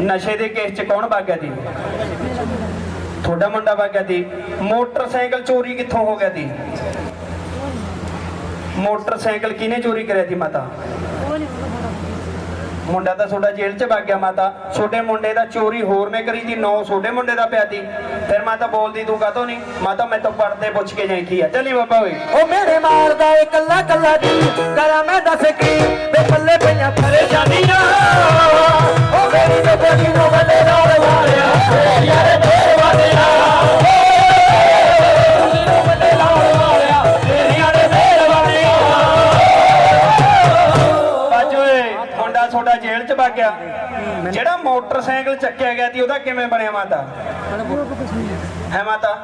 ਨਸ਼ੇ ਦੇ ਕੇਸ 'ਚ ਕੌਣ ਵਗ ਗਿਆ ਸੀ? ਤੁਹਾਡਾ ਮੁੰਡਾ ਵਗ ਗਿਆ ਸੀ। ਮੋਟਰਸਾਈਕਲ ਚੋਰੀ ਕਿੱਥੋਂ ਹੋ ਗਿਆ ਸੀ? ਮੋਟਰਸਾਈਕਲ ਕਿਹਨੇ ਚੋਰੀ ਕਰਿਆ ਸੀ ਮਾਤਾ? ਮੁੰਡਾ ਤਾਂ ਤੁਹਾਡਾ ਜੇਲ੍ਹ 'ਚ ਵਗ ਗਿਆ ਮਾਤਾ। ਛੋਟੇ ਮੁੰਡੇ ਦਾ ਚੋਰੀ ਹੋਰ ਨੇ ਕਰੀ ਸੀ ਨੌ ਛੋਟੇ ਮੁੰਡੇ ਦਾ ਪਿਆ ਸੀ ਫਿਰ ਮਾਤਾ ਬੋਲਦੀ, ਤੂੰ ਕਾਤੋਂ ਨਹੀਂ? ਮਾਤਾ, ਮੈਂ ਤਾਂ ਪੜਦੇ ਪੁੱਛ ਕੇ ਜਾਈ ਕੀ ਆ। ਚੱਲੀ ਬਾਬਾ ਓਏ। ਉਹ ਮੇਰੇ ਮਾਰਦਾ ਏ ਕੱਲਾ ਕੱਲਾ ਜੀ। ਕਰਾਂ ਮੈਂ ਦੱਸ ਕੀ? ਵੇ ਪੱਲੇ ਪਈਆਂ ਪਰੇਸ਼ਾਨੀਆਂ। ਉਹ ਮੇਰੀ ਤੇ ਨੂੰ ਬੱਲੇ ਤੁਹਾਡਾ ਜੇਲ੍ਹ 'ਚ ਵਗ ਗਿਆ। ਜਿਹੜਾ ਮੋਟਰਸਾਈਕਲ ਚੱਕਿਆ ਗਿਆ ਸੀ, ਉਹਦਾ ਕਿਵੇਂ ਬਣਿਆ ਮਾਤਾ? ਹੈ ਮਾਤਾ?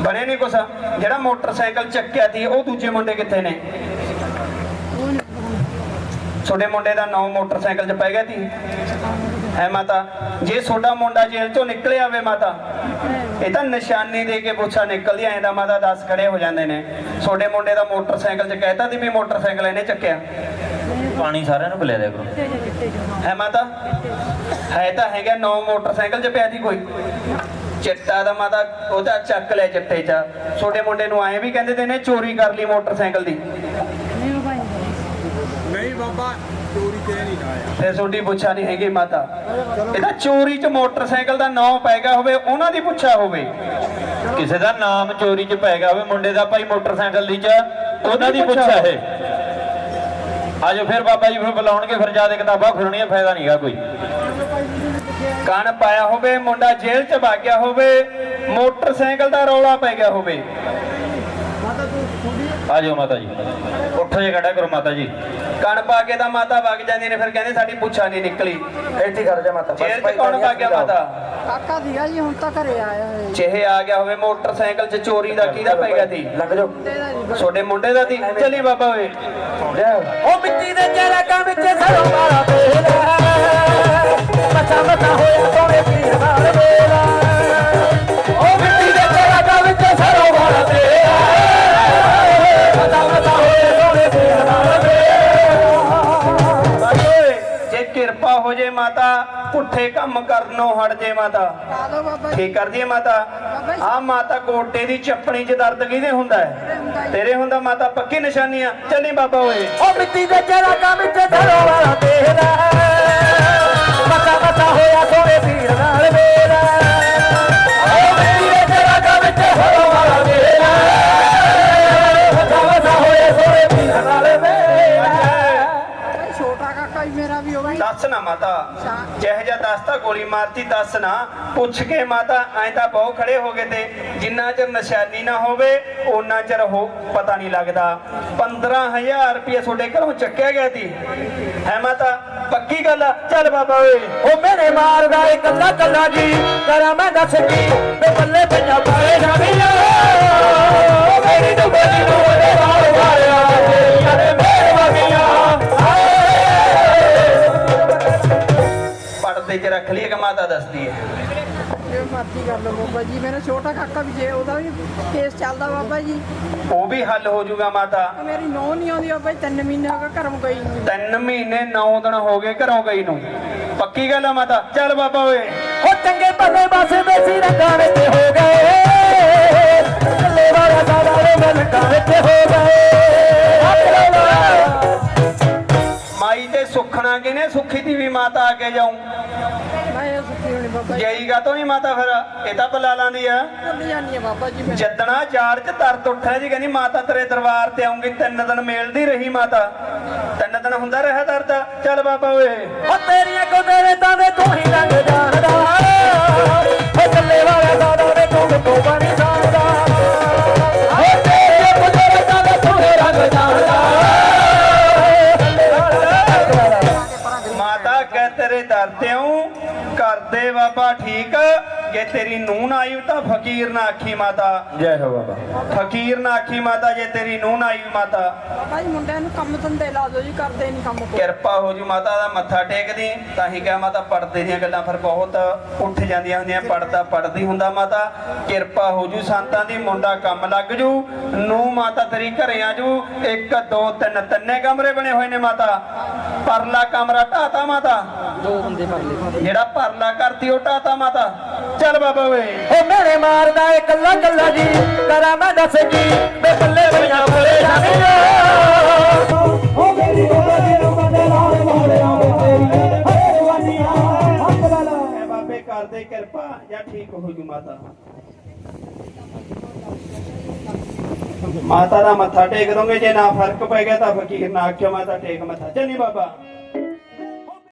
ਬਣੇ ਨਹੀਂ ਕੁਛ? ਜਿਹੜਾ ਮੋਟਰਸਾਈਕਲ ਚੱਕਿਆ ਸੀ, ਉਹ ਦੂਜੇ ਮੁੰਡੇ ਕਿੱਥੇ ਨੇ? ਛੋਟੇ ਮੁੰਡੇ ਦਾ ਨਾਮ ਮੋਟਰਸਾਈਕਲ 'ਚ ਪੈ ਗਿਆ ਸੀ। ਹੈ ਮਾਤਾ? ਜੇ ਛੋਟਾ ਮੁੰਡਾ ਜੇਲ੍ਹ 'ਚੋਂ ਨਿਕਲਿਆ ਆਵੇ ਮਾਤਾ, ਇਹ ਤਾਂ ਨਿਸ਼ਾਨੀ ਦੇ ਕੇ ਪੁੱਛਾ ਨਿਕਲਦੀ ਐਂ ਦਾ ਮਾਤਾ 10 ਖੜੇ ਹੋ ਜਾਂਦੇ ਨੇ। ਛੋਟੇ ਮੁੰਡੇ ਦਾ ਮੋਟਰਸਾਈਕਲ 'ਚ ਕਹਿਤਾ ਸੀ ਵੀ ਮੋਟਰਸਾਈਕਲ ਇਹਨੇ ਚੱਕਿਆ। ਪਾਣੀ ਸਾਰਿਆਂ ਨੂੰ ਪਿਲਾ ਦਿਆ ਕਰੋ। ਹੈ ਮਾਤਾ? ਹੈ ਤਾਂ ਹੈਗਾ ਨੌ ਮੋਟਰਸਾਈਕਲ 'ਚ ਪਿਆ ਦੀ ਕੋਈ। ਚਿੱਟਾ ਦਾ ਮਾਤਾ ਉਹਦਾ ਚੱਕ ਲਿਆ ਚਿੱਟੇ 'ਚ। ਛੋਟੇ ਮੁੰਡੇ ਨੂੰ ਆਏ ਵੀ ਕਹਿੰਦੇ ਤੇ ਨੇ ਚੋਰੀ ਕਰ ਲਈ ਮੋਟਰਸਾਈਕਲ ਦੀ। ਨਹੀਂ ਬਾਬਾ ਚੋਰੀ ਤੇ ਨਹੀਂ ਆਇਆ। ਫਿਰ ਛੋਟੀ ਪੁੱਛਾ ਨਹੀਂ ਹੈਗੀ ਮਾਤਾ। ਇਹ ਤਾਂ ਚੋਰੀ 'ਚ ਮੋਟਰਸਾਈਕਲ ਦਾ ਨਾਂ ਪੈ ਗਿਆ ਹੋਵੇ ਉਹਨਾਂ ਦੀ ਪੁੱਛਾ ਹੋਵੇ। ਕਿਸੇ ਦਾ ਨਾਮ ਚੋਰੀ 'ਚ ਪੈ ਗਿਆ ਹੋਵੇ ਮੁੰਡੇ ਦਾ ਭਾਈ ਮੋਟਰਸਾਈਕਲ ਦੀ 'ਚ ਉਹਨਾਂ ਦੀ ਪੁੱਛ ਹੈ। ਆਜੋ ਫਿਰ ਬਾਬਾ ਜੀ ਫਿਰ ਬੁਲਾਉਣਗੇ, ਫਿਰ ਜ਼ਿਆਦਾ ਕਿਤਾਬਾਂ ਖੁੱਲਣੀਆਂ ਫਾਇਦਾ ਨਹੀਂਗਾ ਕੋਈ। ਕਣ ਪਾਇਆ ਹੋਵੇ, ਮੁੰਡਾ ਜੇਲ੍ਹ 'ਚ ਭਾਗਿਆ ਹੋਵੇ, ਮੋਟਰਸਾਈਕਲ ਦਾ ਰੌਲਾ ਪੈ ਗਿਆ ਹੋਵੇ। ਆਜੋ ਮਾਤਾ ਜੀ। ਉੱਠੋ ਜੇ ਖੜਾ ਕਰੋ ਮਾਤਾ ਜੀ। ਕਣ ਪਾ ਕੇ ਤਾਂ ਮਾਤਾ ਵਗ ਜਾਂਦੀ ਨੇ ਫਿਰ ਕਹਿੰਦੇ ਸਾਡੀ ਪੁੱਛਾ ਨਹੀਂ ਨਿਕਲੀ। ਇੱਥੇ ਕਰ ਜਾ ਮਾਤਾ ਜੇਲ੍ਹ 'ਚ ਕੌਣ ਵਗ ਗਿਆ ਮਾਤਾ? ਕਾਕਾ ਸੀਗਾ ਜੀ ਹੁਣ ਤਾਂ ਘਰੇ ਆਇਆ ਹੈ ਚਿਹੇ ਆ ਗਿਆ ਹੋਵੇ ਮੋਟਰਸਾਈਕਲ 'ਚ ਚੋਰੀ ਦਾ ਕਿਹਦਾ ਪੈ ਗਿਆ ਸੀ? ਲੱਗ ਜਾਓ। ਤੇਰਾ ਜੀ ਛੋਟੇ ਮੁੰਡੇ ਦਾ ਸੀ? ਚੱਲੀ ਬਾਬਾ ਓਏ। ਉਹ ਮਿੱਟੀ ਦੇ ਚਿਹਰਾ ਕਾ ਵਿੱਚ ਸਰੋਂ ਵਾਲਾ ਬੇਲਾ ਜੇ ਮਾਤਾ ਪੁੱਠੇ ਕੰਮ ਕਰਨੋਂ ਹਟ ਜੇ ਮਾਤਾ। ਜੀ। ਠੀਕ ਕਰ ਦਈਏ ਮਾਤਾ। ਆ ਮਾਤਾ ਗੋਟੇ ਦੀ ਚੱਪਣੀ 'ਚ ਦਰਦ ਕਿਹਦੇ ਹੁੰਦਾ ਹੈ? ਤੇਰੇ ਹੁੰਦਾ ਮਾਤਾ ਪੱਕੀ ਨਿਸ਼ਾਨੀ ਆ ਚੱਲੀ ਬਾਬਾ ਓਏ। ਉਹ ਮਿੱਟੀ ਦੇ ਚਿਹਰਾ ਕਾ ਵਿੱਚ ਸਰੋਂ ਵਾਲਾ ਮਚਾ ਦੱਸ ਨਾ ਮਾਤਾ। ਜਿਹੋ ਜਿਹਾ ਦੱਸਤਾ ਗੋਲੀ ਮਾਰਤੀ ਦੱਸ ਨਾ। ਪੁੱਛ ਕੇ ਮਾਤਾ ਐਂ ਤਾਂ ਬਹੁ ਖੜੇ ਹੋ ਗਏ ਤੇ। ਜਿੰਨਾ ਚਿਰ ਨਿਸ਼ਾਨੀ ਨਾ ਹੋਵੇ ਉਹਨਾਂ ਚਿਰ ਹੋ ਪਤਾ ਨਹੀਂ ਲੱਗਦਾ। 15000 ਰੁਪਏ ਤੁਹਾਡੇ ਘਰੋਂ ਚੱਕਿਆ ਗਿਆ ਸੀ। ਹੈ ਮਾਤਾ ਪੱਕੀ ਗੱਲ ਆ? ਚੱਲ ਬਾਬਾ ਓਏ। ਉਹ ਮੇਰੇ ਮਾਰਦਾ ਏ ਕੱਲਾ ਕੱਲਾ ਜੀ। ਕਰਾਂ ਮੈਂ ਦੱਸ ਕੀ? ਤੇ ਬੱਲੇ ਪਈਆਂ ਪਾਏ ਜਾਵੀਆਂ ਮੇਰੀ ਡੁੱਬੀ ਨੂੰ ਪੜਦੇ 'ਚ ਰੱਖ ਲਈ ਕਿ ਮਾਤਾ ਦੱਸਦੀ ਹੈ ਜੇ ਮਰਜ਼ੀ ਕਰ ਲਓ ਬਾਬਾ ਜੀ ਮੇਰਾ ਛੋਟਾ ਕਾਕਾ ਵੀ ਜੇ ਉਹਦਾ ਵੀ ਕੇਸ ਚੱਲਦਾ ਬਾਬਾ ਜੀ। ਉਹ ਵੀ ਹੱਲ ਹੋ ਜਾਊਗਾ ਮਾਤਾ। ਉਹ ਮੇਰੀ ਨੌ ਨਹੀਂ ਆਉਂਦੀ ਬਾਬਾ ਜੀ ਤਿੰਨ ਮਹੀਨੇ ਹੋ ਗਏ ਘਰੋਂ ਗਈ ਨੂੰ। ਤਿੰਨ ਮਹੀਨੇ 9 ਦਿਨ ਹੋ ਗਏ ਘਰੋਂ ਗਈ ਨੂੰ। ਪੱਕੀ ਗੱਲ ਆ ਮਾਤਾ। ਚੱਲ ਬਾਬਾ ਓਏ। ਉਹ ਚੰਗੇ ਭਲੇ ਪਾਸੇ ਮੇਸੀ ਰੰਗਾਂ ਵਿੱਚ ਹੋ ਗਏ। ਕੱਲੇ ਵਾਲਾ ਸਾਡਾ ਰੇ ਮਲਕਾਂ ਵਿੱਚ ਹੋ ਗਏ। ਕਿਨੇ ਸੁਖੀ ਦੀ ਵੀ ਮਾਤਾ ਆ ਕੇ ਜਾਉਂ ਜਾਈਗਾ ਤੋਂ ਨਹੀਂ ਮਾਤਾ ਫਿਰ ਇਹ ਤਾਂ ਬੁਲਾ ਲਾਂਦੀ ਆ। ਜਾਂਦੀ ਹੈ ਜੱਦਣਾ ਜਾੜ ਚ ਦਰਦ ਉੱਠਿਆ ਜੀ ਕਹਿੰਦੀ ਮਾਤਾ ਤੇਰੇ ਦਰਬਾਰ ਤੇ ਆਉਂਗੀ ਤਿੰਨ ਦਿਨ ਮੇਲਦੀ ਰਹੀ ਮਾਤਾ। ਤਿੰਨ ਦਿਨ ਹੁੰਦਾ ਰਿਹਾ ਦਰਦ। ਚੱਲ ਬਾਬਾ ਓਏ। ਤੇਰੀਆਂ ਕੁਦਰੇ ਤਾਂ ਦੇ ਤੂੰ ਹੀ ਰੰਗ ਜਾਣਦਾ ਤੇਰੇ ਦਰ ਤੇ ਆਉਂ। ਕਰਦੇ ਬਾਬਾ ਠੀਕ। ਜੇ ਤੇਰੀ ਨੂੰਹ ਨਾ ਆਈ ਤਾਂ ਫਕੀਰ ਨਾ ਆਖੀ ਮਾਤਾ। ਜੈ ਹੋ ਬਾਬਾ। ਫਕੀਰ ਨਾ ਆਖੀ ਮਾਤਾ ਜੇ ਤੇਰੀ ਨੂੰਹ ਨਾ ਆਈ ਮਾਤਾ। ਬਾਬਾ ਜੀ ਮੁੰਡਿਆਂ ਨੂੰ ਕੰਮ ਧੰਦੇ ਲਾ ਦਿਓ ਜੀ ਕਰਦੇ ਨਹੀਂ ਕੰਮ ਕੋਈ। ਕਿਰਪਾ ਹੋ ਜੂ ਮਾਤਾ ਦਾ ਮੱਥਾ ਟੇਕਦੀ ਤਾਂ ਹੀ ਕਿਹਾ ਮਾਤਾ ਪੜਦੇ ਦੀਆਂ ਗੱਲਾਂ ਫਿਰ ਬਹੁਤ ਉੱਠ ਜਾਂਦੀਆਂ ਹੁੰਦੀਆਂ ਪੜਦਾ ਪੜਦੀ ਹੁੰਦਾ ਮਾਤਾ। ਕਿਰਪਾ ਹੋ ਜੂ ਸੰਤਾਂ ਦੀ ਮੁੰਡਾ ਕੰਮ ਲੱਗ ਜੂ ਨੂੰ ਮਾਤਾ ਤੇਰੀ ਘਰੇ ਆ ਜੂ। ਇੱਕ ਦੋ ਤਿੰਨ ਤਿੰਨੇ ਕਮਰੇ ਬਣੇ ਹੋਏ ਨੇ ਮਾਤਾ। ਪਰਲਾ ਕਮਰਾ ਢਾਤਾ ਮਾਤਾ। ਦੋ ਬੰਦੇ ਕਰ ਲਏ ਜਿਹੜਾ ਪਰਲਾ ਕਰਤੀ ਉਹ ਢਾਤਾ ਮਾਤਾ। ਚੱਲ ਬਾਬਾ ਓਏ। ਓ ਮੇਰੇ ਮਾਰਦਾ ਏ ਕੱਲਾ ਕੱਲਾ ਜੀ। ਕਰਾਂ ਮੈਂ ਦੱਸ ਕੀ? ਵੇ ਕੱਲੇ ਬਈਆਂ ਪਰੇਸ਼ਾਨੀਆਂ ਓ। ਮੇਰੀ ਬਾਬਾ ਜੀ ਨੂੰ ਬੰਦੇ ਨਾਲ ਵਾਲਿਆਂ ਵੇ ਤੇਰੀ ਹਰੇ ਜਵਾਨੀਆਂ ਹੱਥ ਵਾਲਾ ਐ ਬਾਬੇ ਕਰਦੇ ਕਿਰਪਾ ਜਾਂ ਠੀਕ ਹੋ ਜੂ ਮਾਤਾ। ਮਾਤਾ ਦਾ ਮੱਥਾ ਟੇਕ ਦੋਗੇ ਜੇ ਨਾ ਫ਼ਰਕ ਪੈ ਗਿਆ ਤਾਂ ਫਕੀਰ ਨਾ ਆਖਿਓ ਮਾਤਾ ਟੇਕ ਮੱਥਾ। ਚੱਲੀ ਬਾਬਾ।